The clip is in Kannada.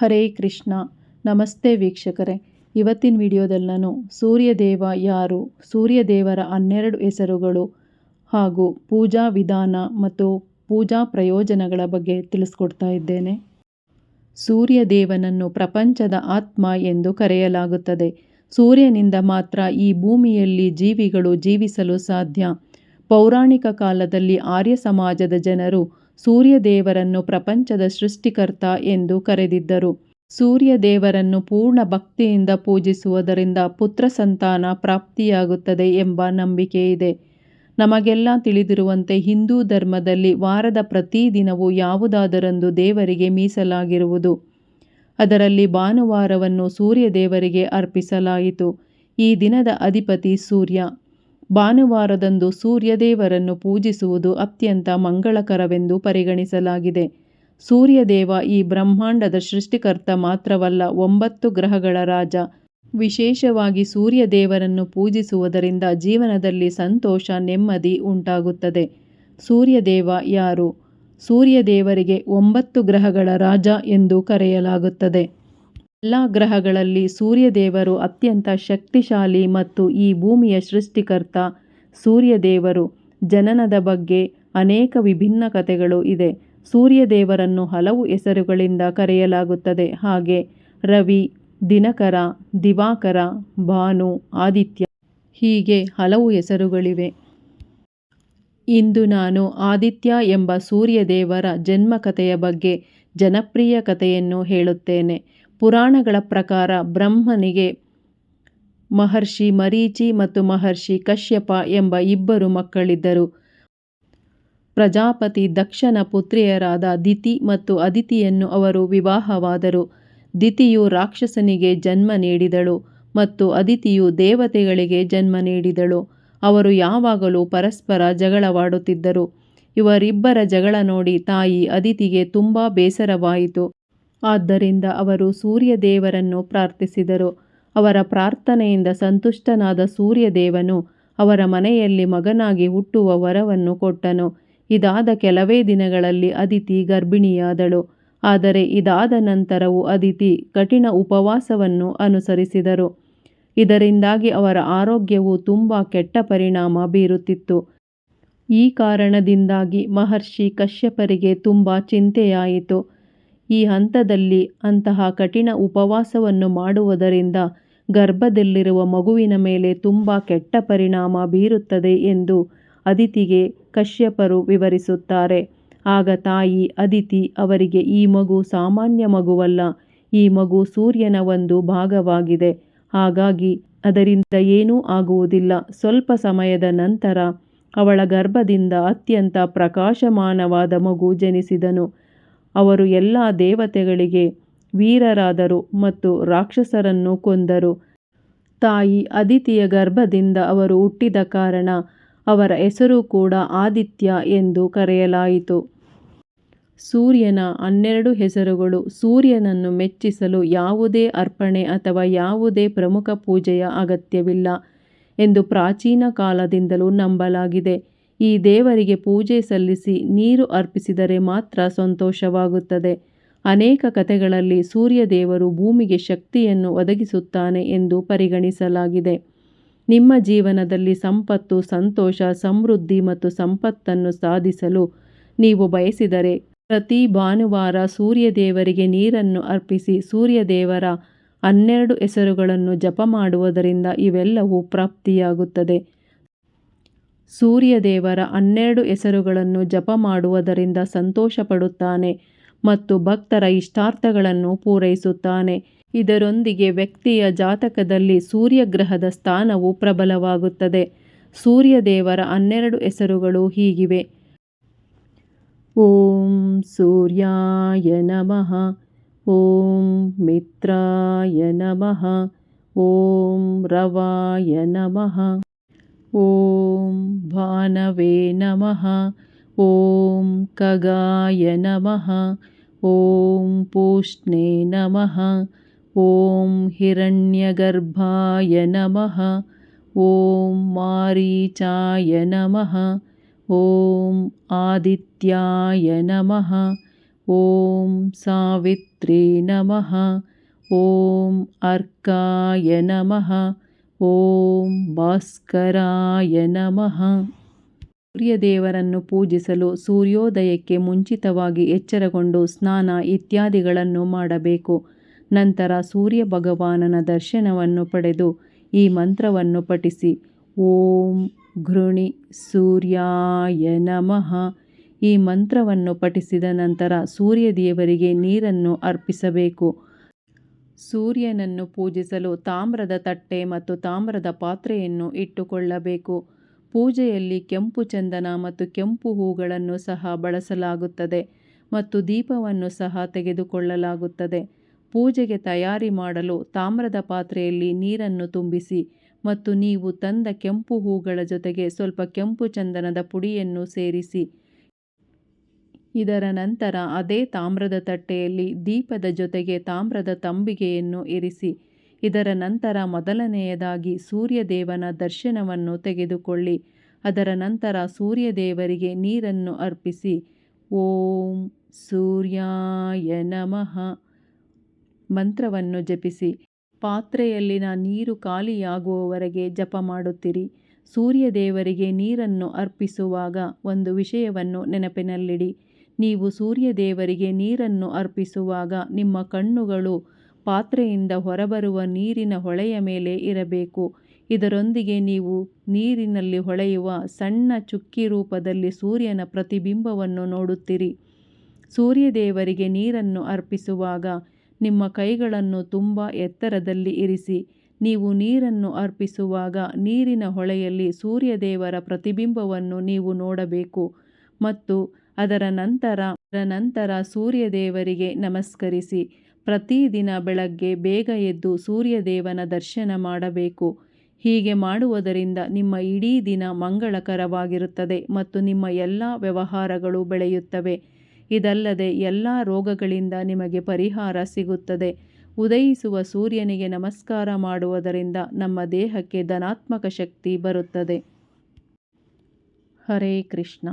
ಹರೇ ಕೃಷ್ಣ. ನಮಸ್ತೆ ವೀಕ್ಷಕರೇ. ಇವತ್ತಿನ ವಿಡಿಯೋದಲ್ಲಿ ನಾನು ಸೂರ್ಯದೇವ ಯಾರು, ಸೂರ್ಯದೇವರ ಹನ್ನೆರಡು ಹೆಸರುಗಳು ಹಾಗೂ ಪೂಜಾ ವಿಧಾನ ಮತ್ತು ಪೂಜಾ ಪ್ರಯೋಜನಗಳ ಬಗ್ಗೆ ತಿಳಿಸ್ಕೊಡ್ತಾ ಇದ್ದೇನೆ. ಸೂರ್ಯದೇವನನ್ನು ಪ್ರಪಂಚದ ಆತ್ಮ ಎಂದು ಕರೆಯಲಾಗುತ್ತದೆ. ಸೂರ್ಯನಿಂದ ಮಾತ್ರ ಈ ಭೂಮಿಯಲ್ಲಿ ಜೀವಿಗಳು ಜೀವಿಸಲು ಸಾಧ್ಯ. ಪೌರಾಣಿಕ ಕಾಲದಲ್ಲಿ ಆರ್ಯ ಸಮಾಜದ ಜನರು ಸೂರ್ಯದೇವರನ್ನು ಪ್ರಪಂಚದ ಸೃಷ್ಟಿಕರ್ತ ಎಂದು ಕರೆದಿದ್ದರು. ಸೂರ್ಯದೇವರನ್ನು ಪೂರ್ಣ ಭಕ್ತಿಯಿಂದ ಪೂಜಿಸುವುದರಿಂದ ಪುತ್ರ ಸಂತಾನ ಪ್ರಾಪ್ತಿಯಾಗುತ್ತದೆ ಎಂಬ ನಂಬಿಕೆ ಇದೆ. ನಮಗೆಲ್ಲ ತಿಳಿದಿರುವಂತೆ ಹಿಂದೂ ಧರ್ಮದಲ್ಲಿ ವಾರದ ಪ್ರತಿ ದಿನವೂ ಯಾವುದಾದರೊಂದು ದೇವರಿಗೆ ಮೀಸಲಾಗಿರುವುದು. ಅದರಲ್ಲಿ ಭಾನುವಾರವನ್ನು ಸೂರ್ಯದೇವರಿಗೆ ಅರ್ಪಿಸಲಾಯಿತು. ಈ ದಿನದ ಅಧಿಪತಿ ಸೂರ್ಯ. ಭಾನುವಾರದಂದು ಸೂರ್ಯದೇವರನ್ನು ಪೂಜಿಸುವುದು ಅತ್ಯಂತ ಮಂಗಳಕರವೆಂದು ಪರಿಗಣಿಸಲಾಗಿದೆ. ಸೂರ್ಯದೇವ ಈ ಬ್ರಹ್ಮಾಂಡದ ಸೃಷ್ಟಿಕರ್ತ ಮಾತ್ರವಲ್ಲ, ಒಂಬತ್ತು ಗ್ರಹಗಳ ರಾಜ. ವಿಶೇಷವಾಗಿ ಸೂರ್ಯದೇವರನ್ನು ಪೂಜಿಸುವುದರಿಂದ ಜೀವನದಲ್ಲಿ ಸಂತೋಷ, ನೆಮ್ಮದಿ ಉಂಟಾಗುತ್ತದೆ. ಸೂರ್ಯದೇವ ಯಾರು? ಸೂರ್ಯದೇವರಿಗೆ ಒಂಬತ್ತು ಗ್ರಹಗಳ ರಾಜ ಎಂದು ಕರೆಯಲಾಗುತ್ತದೆ. ಎಲ್ಲ ಗ್ರಹಗಳಲ್ಲಿ ಸೂರ್ಯದೇವರು ಅತ್ಯಂತ ಶಕ್ತಿಶಾಲಿ ಮತ್ತು ಈ ಭೂಮಿಯ ಸೃಷ್ಟಿಕರ್ತ ಸೂರ್ಯದೇವರು. ಜನನದ ಬಗ್ಗೆ ಅನೇಕ ವಿಭಿನ್ನ ಕಥೆಗಳು ಇದೆ. ಸೂರ್ಯದೇವರನ್ನು ಹಲವು ಹೆಸರುಗಳಿಂದ ಕರೆಯಲಾಗುತ್ತದೆ. ಹಾಗೆ ರವಿ, ದಿನಕರ, ದಿವಾಕರ, ಭಾನು, ಆದಿತ್ಯ ಹೀಗೆ ಹಲವು ಹೆಸರುಗಳಿವೆ. ಇಂದು ನಾನು ಆದಿತ್ಯ ಎಂಬ ಸೂರ್ಯದೇವರ ಜನ್ಮಕಥೆಯ ಬಗ್ಗೆ ಜನಪ್ರಿಯ ಕಥೆಯನ್ನು ಹೇಳುತ್ತೇನೆ. ಪುರಾಣಗಳ ಪ್ರಕಾರ ಬ್ರಹ್ಮನಿಗೆ ಮಹರ್ಷಿ ಮರೀಚಿ ಮತ್ತು ಮಹರ್ಷಿ ಕಶ್ಯಪ ಎಂಬ ಇಬ್ಬರು ಮಕ್ಕಳಿದ್ದರು. ಪ್ರಜಾಪತಿ ದಕ್ಷನ ಪುತ್ರಿಯರಾದ ದಿತಿ ಮತ್ತು ಅದಿತಿಯನ್ನು ಅವರು ವಿವಾಹವಾದರು. ದಿತಿಯು ರಾಕ್ಷಸನಿಗೆ ಜನ್ಮ ನೀಡಿದಳು ಮತ್ತು ಅದಿತಿಯು ದೇವತೆಗಳಿಗೆ ಜನ್ಮ ನೀಡಿದಳು. ಅವರು ಯಾವಾಗಲೂ ಪರಸ್ಪರ ಜಗಳವಾಡುತ್ತಿದ್ದರು. ಇವರಿಬ್ಬರ ಜಗಳ ನೋಡಿ ತಾಯಿ ಅದಿತಿಗೆ ತುಂಬ ಬೇಸರವಾಯಿತು. ಆದ್ದರಿಂದ ಅವರು ಸೂರ್ಯದೇವರನ್ನು ಪ್ರಾರ್ಥಿಸಿದರು. ಅವರ ಪ್ರಾರ್ಥನೆಯಿಂದ ಸಂತುಷ್ಟನಾದ ಸೂರ್ಯದೇವನು ಅವರ ಮನೆಯಲ್ಲಿ ಮಗನಾಗಿ ಹುಟ್ಟುವ ವರವನ್ನು ಕೊಟ್ಟನು. ಇದಾದ ಕೆಲವೇ ದಿನಗಳಲ್ಲಿ ಅದಿತಿ ಗರ್ಭಿಣಿಯಾದಳು. ಆದರೆ ಇದಾದ ನಂತರವೂ ಅದಿತಿ ಕಠಿಣ ಉಪವಾಸವನ್ನು ಅನುಸರಿಸಿದರು. ಇದರಿಂದಾಗಿ ಅವರ ಆರೋಗ್ಯವು ತುಂಬ ಕೆಟ್ಟ ಪರಿಣಾಮ ಬೀರುತ್ತಿತ್ತು. ಈ ಕಾರಣದಿಂದಾಗಿ ಮಹರ್ಷಿ ಕಶ್ಯಪರಿಗೆ ತುಂಬ ಚಿಂತೆಯಾಯಿತು. ಈ ಹಂತದಲ್ಲಿ ಅಂತಹ ಕಠಿಣ ಉಪವಾಸವನ್ನು ಮಾಡುವುದರಿಂದ ಗರ್ಭದಲ್ಲಿರುವ ಮಗುವಿನ ಮೇಲೆ ತುಂಬ ಕೆಟ್ಟ ಪರಿಣಾಮ ಬೀರುತ್ತದೆ ಎಂದು ಅದಿತಿಗೆ ಕಶ್ಯಪರು ವಿವರಿಸುತ್ತಾರೆ. ಆಗ ತಾಯಿ ಅದಿತಿ ಅವರಿಗೆ, ಈ ಮಗು ಸಾಮಾನ್ಯ ಮಗುವಲ್ಲ, ಈ ಮಗು ಸೂರ್ಯನ ಒಂದು ಭಾಗವಾಗಿದೆ, ಹಾಗಾಗಿ ಅದರಿಂದ ಏನೂ ಆಗುವುದಿಲ್ಲ. ಸ್ವಲ್ಪ ಸಮಯದ ನಂತರ ಅವಳ ಗರ್ಭದಿಂದ ಅತ್ಯಂತ ಪ್ರಕಾಶಮಾನವಾದ ಮಗು ಜನಿಸಿದನು. ಅವರು ಎಲ್ಲ ದೇವತೆಗಳಿಗೆ ವೀರರಾದರು ಮತ್ತು ರಾಕ್ಷಸರನ್ನು ಕೊಂದರು. ತಾಯಿ ಅದಿತಿಯ ಗರ್ಭದಿಂದ ಅವರು ಹುಟ್ಟಿದ ಕಾರಣ ಅವರ ಹೆಸರು ಕೂಡ ಆದಿತ್ಯ ಎಂದು ಕರೆಯಲಾಯಿತು. ಸೂರ್ಯನ ಹನ್ನೆರಡು ಹೆಸರುಗಳು ಸೂರ್ಯನನ್ನು ಮೆಚ್ಚಿಸಲು ಯಾವುದೇ ಅರ್ಪಣೆ ಅಥವಾ ಯಾವುದೇ ಪ್ರಮುಖ ಪೂಜೆಯ ಅಗತ್ಯವಿಲ್ಲ ಎಂದು ಪ್ರಾಚೀನ ಕಾಲದಿಂದಲೂ ನಂಬಲಾಗಿದೆ. ಈ ದೇವರಿಗೆ ಪೂಜೆ ಸಲ್ಲಿಸಿ ನೀರು ಅರ್ಪಿಸಿದರೆ ಮಾತ್ರ ಸಂತೋಷವಾಗುತ್ತದೆ. ಅನೇಕ ಕಥೆಗಳಲ್ಲಿ ಸೂರ್ಯದೇವರು ಭೂಮಿಗೆ ಶಕ್ತಿಯನ್ನು ಒದಗಿಸುತ್ತಾನೆ ಎಂದು ಪರಿಗಣಿಸಲಾಗಿದೆ. ನಿಮ್ಮ ಜೀವನದಲ್ಲಿ ಸಂಪತ್ತು, ಸಂತೋಷ, ಸಮೃದ್ಧಿ ಮತ್ತು ಸಂಪತ್ತನ್ನು ಸಾಧಿಸಲು ನೀವು ಬಯಸಿದರೆ ಪ್ರತಿ ಭಾನುವಾರ ಸೂರ್ಯದೇವರಿಗೆ ನೀರನ್ನು ಅರ್ಪಿಸಿ ಸೂರ್ಯದೇವರ ಹನ್ನೆರಡು ಹೆಸರುಗಳನ್ನು ಜಪ ಮಾಡುವುದರಿಂದ ಇವೆಲ್ಲವೂ ಪ್ರಾಪ್ತಿಯಾಗುತ್ತದೆ. ಸೂರ್ಯದೇವರ ಹನ್ನೆರಡು ಹೆಸರುಗಳನ್ನು ಜಪ ಮಾಡುವುದರಿಂದ ಸಂತೋಷಪಡುತ್ತಾನೆ ಮತ್ತು ಭಕ್ತರ ಇಷ್ಟಾರ್ಥಗಳನ್ನು ಪೂರೈಸುತ್ತಾನೆ. ಇದರೊಂದಿಗೆ ವ್ಯಕ್ತಿಯ ಜಾತಕದಲ್ಲಿ ಸೂರ್ಯಗ್ರಹದ ಸ್ಥಾನವು ಪ್ರಬಲವಾಗುತ್ತದೆ. ಸೂರ್ಯದೇವರ ಹನ್ನೆರಡು ಹೆಸರುಗಳು ಹೀಗಿವೆ. ಓಂ ಸೂರ್ಯಾಯ ನಮಃ. ಓಂ ಮಿತ್ರಾಯ ನಮಃ. ಓಂ ರವಾಯ ನಮಃ. ॐ भानवे नमः ॐ गगाय नमः ॐ पूष्णे नमः ॐ हिरण्यगर्भाय नमः ॐ मारीचाय नमः ॐ आदित्याय नमः ॐ सावित्रे नमः ॐ अर्काय नमः ಓಂ ಭಾಸ್ಕರಾಯ ನಮಃ. ಸೂರ್ಯದೇವರನ್ನು ಪೂಜಿಸಲು ಸೂರ್ಯೋದಯಕ್ಕೆ ಮುಂಚಿತವಾಗಿ ಎಚ್ಚರಗೊಂಡು ಸ್ನಾನ ಇತ್ಯಾದಿಗಳನ್ನು ಮಾಡಬೇಕು. ನಂತರ ಸೂರ್ಯ ಭಗವಾನನ ದರ್ಶನವನ್ನು ಪಡೆದು ಈ ಮಂತ್ರವನ್ನು ಪಠಿಸಿ. ಓಂ ಘೃಣಿ ಸೂರ್ಯಾಯ ನಮಃ. ಈ ಮಂತ್ರವನ್ನು ಪಠಿಸಿದ ನಂತರ ಸೂರ್ಯದೇವರಿಗೆ ನೀರನ್ನು ಅರ್ಪಿಸಬೇಕು. ಸೂರ್ಯನನ್ನು ಪೂಜಿಸಲು ತಾಮ್ರದ ತಟ್ಟೆ ಮತ್ತು ತಾಮ್ರದ ಪಾತ್ರೆಯನ್ನು ಇಟ್ಟುಕೊಳ್ಳಬೇಕು. ಪೂಜೆಯಲ್ಲಿ ಕೆಂಪು ಚಂದನ ಮತ್ತು ಕೆಂಪು ಹೂಗಳನ್ನು ಸಹ ಬಳಸಲಾಗುತ್ತದೆ ಮತ್ತು ದೀಪವನ್ನು ಸಹ ತೆಗೆದುಕೊಳ್ಳಲಾಗುತ್ತದೆ. ಪೂಜೆಗೆ ತಯಾರಿ ಮಾಡಲು ತಾಮ್ರದ ಪಾತ್ರೆಯಲ್ಲಿ ನೀರನ್ನು ತುಂಬಿಸಿ ಮತ್ತು ನೀವು ತಂದ ಕೆಂಪು ಹೂಗಳ ಜೊತೆಗೆ ಸ್ವಲ್ಪ ಕೆಂಪು ಚಂದನದ ಪುಡಿಯನ್ನು ಸೇರಿಸಿ ಇದರ ನಂತರ ಅದೇ ತಾಮ್ರದ ತಟ್ಟೆಯಲ್ಲಿ ದೀಪದ ಜೊತೆಗೆ ತಾಮ್ರದ ತಂಬಿಗೆಯನ್ನು ಇರಿಸಿ, ಇದರ ನಂತರ ಮೊದಲನೆಯದಾಗಿ ಸೂರ್ಯದೇವನ ದರ್ಶನವನ್ನು ತೆಗೆದುಕೊಳ್ಳಿ, ಅದರ ನಂತರ ಸೂರ್ಯದೇವರಿಗೆ ನೀರನ್ನು ಅರ್ಪಿಸಿ, ಓಂ ಸೂರ್ಯಾಯ ನಮಃ ಮಂತ್ರವನ್ನು ಜಪಿಸಿ, ಪಾತ್ರೆಯಲ್ಲಿನ ನೀರು ಖಾಲಿಯಾಗುವವರೆಗೆ ಜಪ ಮಾಡುತ್ತಿರಿ. ಸೂರ್ಯದೇವರಿಗೆ ನೀರನ್ನು ಅರ್ಪಿಸುವಾಗ ಒಂದು ವಿಷಯವನ್ನು ನೆನಪಿನಲ್ಲಿಡಿ. ನೀವು ಸೂರ್ಯದೇವರಿಗೆ ನೀರನ್ನು ಅರ್ಪಿಸುವಾಗ ನಿಮ್ಮ ಕಣ್ಣುಗಳು ಪಾತ್ರೆಯಿಂದ ಹೊರಬರುವ ನೀರಿನ ಹೊಳೆಯ ಮೇಲೆ ಇರಬೇಕು. ಇದರೊಂದಿಗೆ ನೀವು ನೀರಿನಲ್ಲಿ ಹೊಳೆಯುವ ಸಣ್ಣ ಚುಕ್ಕಿ ರೂಪದಲ್ಲಿ ಸೂರ್ಯನ ಪ್ರತಿಬಿಂಬವನ್ನು ನೋಡುತ್ತೀರಿ. ಸೂರ್ಯದೇವರಿಗೆ ನೀರನ್ನು ಅರ್ಪಿಸುವಾಗ ನಿಮ್ಮ ಕೈಗಳನ್ನು ತುಂಬ ಎತ್ತರದಲ್ಲಿ ಇರಿಸಿ, ನೀವು ನೀರನ್ನು ಅರ್ಪಿಸುವಾಗ ನೀರಿನ ಹೊಳೆಯಲ್ಲಿ ಸೂರ್ಯದೇವರ ಪ್ರತಿಬಿಂಬವನ್ನು ನೀವು ನೋಡಬೇಕು. ಮತ್ತು ಅದರ ನಂತರ ನಂತರ ಸೂರ್ಯದೇವರಿಗೆ ನಮಸ್ಕರಿಸಿ. ಪ್ರತಿದಿನ ಬೆಳಗ್ಗೆ ಬೇಗ ಎದ್ದು ಸೂರ್ಯದೇವನ ದರ್ಶನ ಮಾಡಬೇಕು. ಹೀಗೆ ಮಾಡುವುದರಿಂದ ನಿಮ್ಮ ಇಡೀ ದಿನ ಮಂಗಳಕರವಾಗಿರುತ್ತದೆ ಮತ್ತು ನಿಮ್ಮ ಎಲ್ಲ ವ್ಯವಹಾರಗಳು ಬೆಳೆಯುತ್ತವೆ. ಇದಲ್ಲದೆ ಎಲ್ಲ ರೋಗಗಳಿಂದ ನಿಮಗೆ ಪರಿಹಾರ ಸಿಗುತ್ತದೆ. ಉದಯಿಸುವ ಸೂರ್ಯನಿಗೆ ನಮಸ್ಕಾರ ಮಾಡುವುದರಿಂದ ನಮ್ಮ ದೇಹಕ್ಕೆ ಧನಾತ್ಮಕ ಶಕ್ತಿ ಬರುತ್ತದೆ. ಹರೇ ಕೃಷ್ಣ.